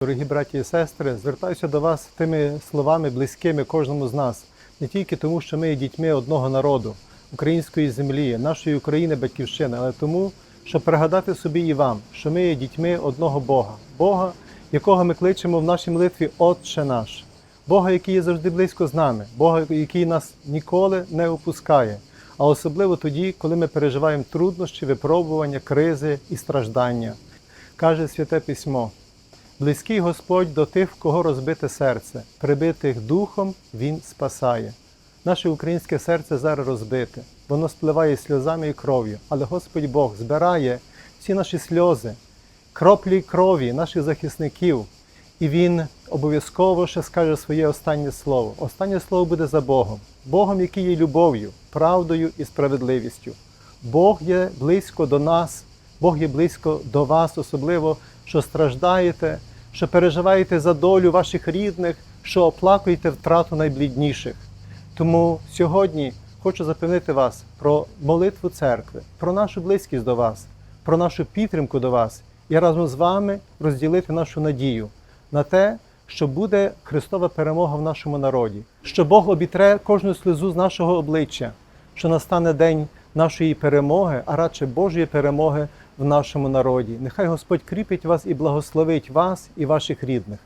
Дорогі браті і сестри, звертаюся до вас тими словами близькими кожному з нас, не тільки тому, що ми є дітьми одного народу, української землі, нашої України, батьківщини, але тому, щоб пригадати собі і вам, що ми є дітьми одного Бога, Бога, якого ми кличемо в нашій молитві Отче наш, Бога, який є завжди близько з нами, Бога, який нас ніколи не опускає, а особливо тоді, коли ми переживаємо труднощі, випробування, кризи і страждання. Каже Святе Письмо. Близький Господь до тих, в кого розбите серце, прибитих духом Він спасає. Наше українське серце зараз розбите, воно спливає сльозами і кров'ю, але Господь Бог збирає всі наші сльози, кроплі крові наших захисників, і Він обов'язково ще скаже своє останнє слово. Останнє слово буде за Богом, Богом, який є любов'ю, правдою і справедливістю. Бог є близько до нас, Бог є близько до вас, особливо, що страждаєте, що переживаєте за долю ваших рідних, що оплакуєте втрату найблідніших. Тому сьогодні хочу запевнити вас про молитву церкви, про нашу близькість до вас, про нашу підтримку до вас і разом з вами розділити нашу надію на те, що буде Христова перемога в нашому народі, що Бог обітре кожну сльозу з нашого обличчя, що настане день нашої перемоги, а радше Божої перемоги в нашому народі. Нехай Господь кріпить вас і благословить вас і ваших рідних.